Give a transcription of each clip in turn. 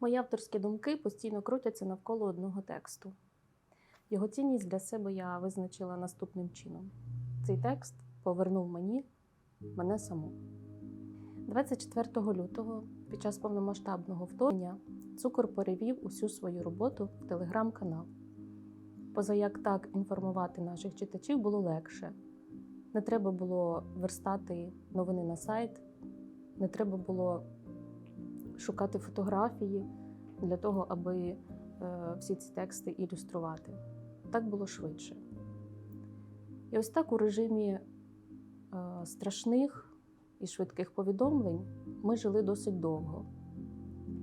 Мої авторські думки постійно крутяться навколо одного тексту. Його цінність для себе я визначила наступним чином: цей текст повернув мені мене саму. 24 лютого, під час повномасштабного вторгнення, цукор перевів усю свою роботу в телеграм-канал. Поза як так інформувати наших читачів було легше. Не треба було верстати новини на сайт, не треба було шукати фотографії для того, аби е, всі ці тексти ілюструвати. Так було швидше. І ось так у режимі е, страшних і швидких повідомлень ми жили досить довго.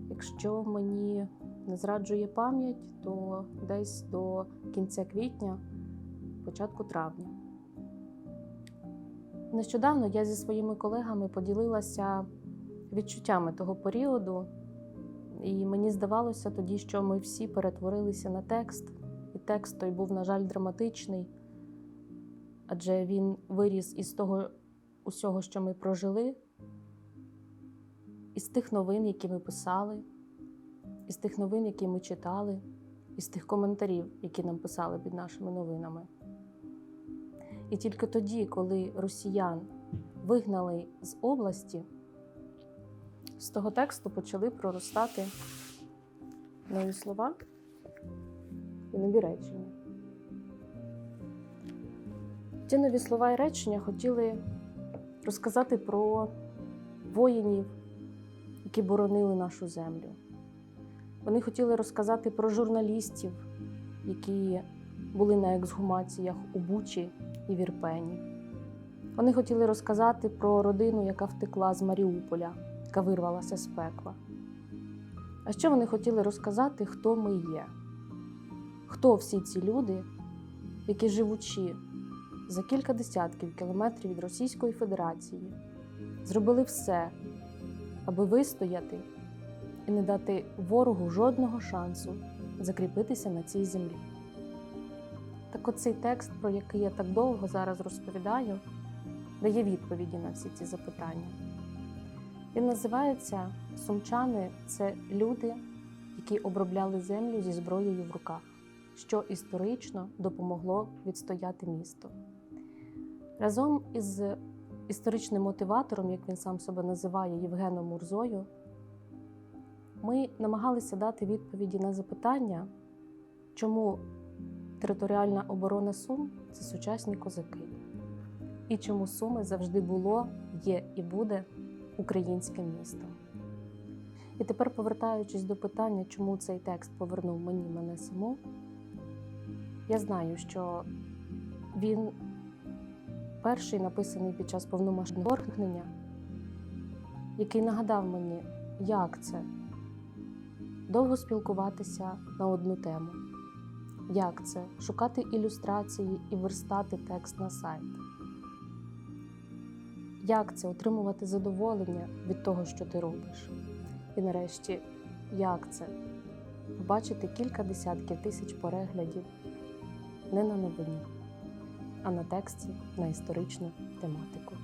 Якщо мені не зраджує пам'ять, то десь до кінця квітня, початку травня. Нещодавно я зі своїми колегами поділилася відчуттями того періоду, і мені здавалося тоді, що ми всі перетворилися на текст, і текст той був, на жаль, драматичний, адже він виріс із того усього, що ми прожили, із тих новин, які ми писали, із тих новин, які ми читали, із тих коментарів, які нам писали під нашими новинами. І тільки тоді, коли росіян вигнали з області, з того тексту почали проростати нові слова і нові речення. Ті нові слова і речення хотіли розказати про воїнів, які боронили нашу землю. Вони хотіли розказати про журналістів, які були на ексгумаціях у Бучі і в Ірпені. Вони хотіли розказати про родину, яка втекла з Маріуполя, яка вирвалася з пекла. А ще вони хотіли розказати, хто ми є, хто всі ці люди, які живучи за кілька десятків кілометрів від Російської Федерації, зробили все, аби вистояти і не дати ворогу жодного шансу закріпитися на цій землі. Так оцей текст, про який я так довго зараз розповідаю, дає відповіді на всі ці запитання. Він називається Сумчани це люди, які обробляли землю зі зброєю в руках, що історично допомогло відстояти місто. Разом із історичним мотиватором, як він сам себе називає, Євгеном Мурзою, ми намагалися дати відповіді на запитання, чому територіальна оборона Сум це сучасні козаки, і чому Суми завжди було, є і буде українським містом. І тепер, повертаючись до питання, чому цей текст повернув мені мене саму, я знаю, що він перший написаний під час повномасштабного вторгнення, який нагадав мені, як це довго спілкуватися на одну тему, як це шукати ілюстрації і верстати текст на сайт, як це отримувати задоволення від того, що ти робиш. І нарешті, як це побачити кілька десятків тисяч переглядів не на новині, а на тексті на історичну тематику.